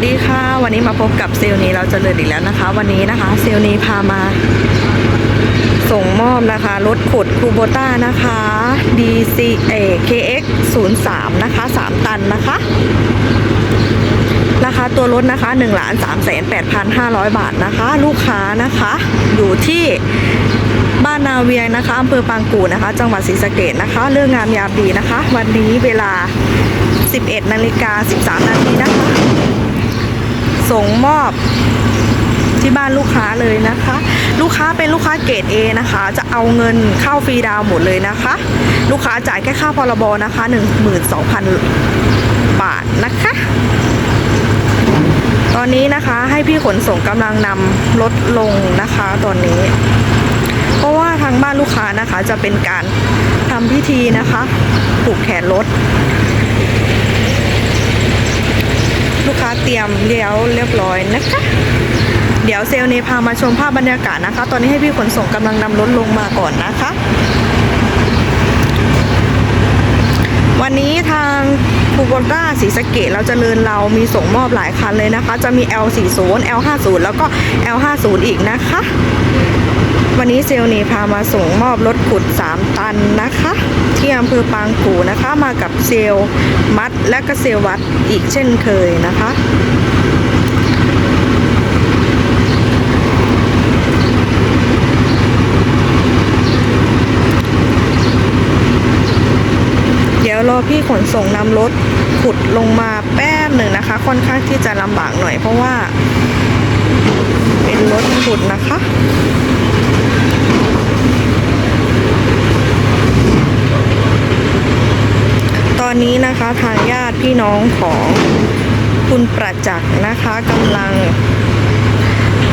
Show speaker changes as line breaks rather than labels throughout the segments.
วัสดีค่ะ วันนี้มาพบกับเซลล์นี้เราจะเจริญอีกแล้วนะคะ วันนี้นะคะ เซลล์นี้พามา ส่งมอบนะคะรถขุดคูโบต้านะคะ DC เอ KX 0 3นะคะ 3 ตันนะคะ ราคาตัวรถนะคะ1 3 8 5 0 0 บาทนะคะ ลูกค้านะคะ อยู่ที่บ้านนาเวียงนะคะอำเภอปางกู่นะคะ จังหวัดศรีสะเกดนะคะ เรื่องงามยามดีนะคะ วันนี้เวลา 11นาฬิกา13นาทีนะคะ ส่งมอบที่บ้านลูกค้าเลยนะคะ ลูกค้าเป็นลูกค้าเกรด A นะคะ จะเอาเงินเข้าฟรีดาวหมดเลยนะคะ ลูกค้าจ่ายแค่ค่าพรบนะคะ 12,000 บาทนะคะ ตอนนี้นะคะให้พี่ขนส่งกำลังนำรถลงนะคะตอนนี้ เพราะว่าทางบ้านลูกค้านะคะจะเป็นการทำพิธีนะคะผูกแขนรถ ลูกค้าเตรียมเลี้ยวเรียบร้อยนะคะ เดี๋ยวเซลล์เนพามาชมภาพบรรยากาศนะคะ ตอนนี้ให้พี่ขนส่งกำลังนำรถลงมาก่อนนะคะ วันนี้ทางคูโบต้าสีสะเกตเราจเจริญเรามีส่งมอบหลายคันเลยนะคะ จะมี L40 L50 แล้วก็ L50 อีกนะคะ วันนี้เซลล์เนพามาส่งมอบรถขุด 3 ตันนะคะ ที่อำเภอปางกูนะคะ มากับเซลมัดและก็เซลวัดอีกเช่นเคยนะคะเดี๋ยวรอพี่ขนส่งนำรถขุดลงมาแป๊บหนึ่งนะคะ ค่อนข้างที่จะลำบากหน่อยเพราะว่า เป็นรถขุดนะคะ ตอ นี้นะคะทางญาติพี่น้องของคุณประจักษ์นะคะกำลัง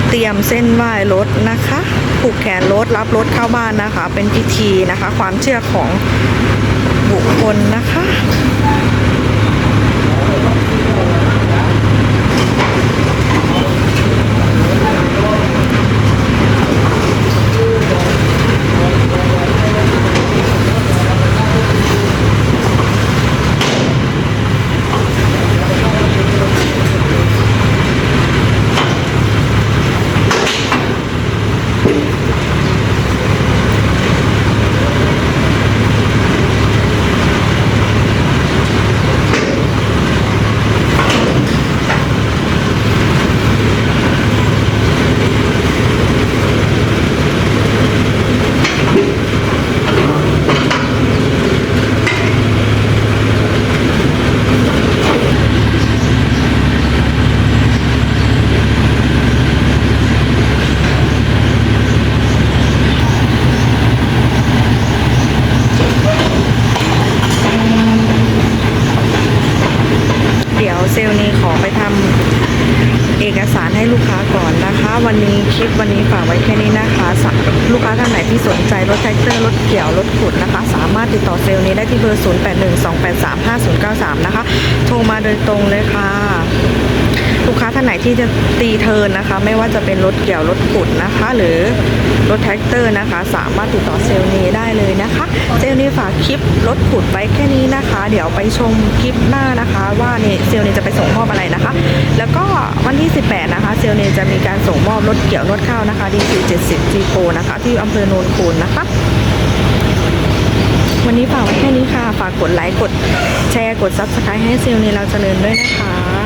เตรียมเส้นไหว้รถนะคะผูกแขนรถรับรถเข้าบ้านนะคะ เป็นพิธีนะคะ ความเชื่อของบุคคลนะคะ เซลล์นี้ขอไปทำเอกสารให้ลูกค้าก่อนนะคะ วันนี้คลิปวันนี้ฝากไว้แค่นี้นะคะลูกค้าท่านไหนที่สนใจรถแท็กเตอร์รถเกี่ยวรถขุดนะคะ สามารถติดต่อเซลล์นี้ได้ที่เบอร์ 0812835093 นะคะ โทรมาโดยตรงเลยค่ะ กค้าท่านไหนที่จะตีเทินนะคะ ไม่ว่าจะเป็นรถเกี่ยวรถขุดนะคะ หรือรถแท็กเตอร์นะคะ สามารถติดต่อเซลล์นี้ได้เลยนะคะ เซลล์นี้ฝากคลิปรถขุดไว้แค่นี้นะคะ เดี๋ยวไปชมคลิปหน้านะคะ ว่าเนี่ยเซลล์นี้จะไปส่งมอบอะไรนะคะ แล้วก็วันที่ 18 นะคะ เซลล์นี้จะมีการส่งมอบรถเกี่ยวนวดข้าวนะคะ DC 70 G Pro นะคะ ที่อำเภอโนนคูนนะคะวันนี้ฝากไว้แค่นี้ค่ะ ฝากกดไลค์ กดแชร์ กด Subscribe ให้เซลล์นี้เราเจริญด้วยนะคะ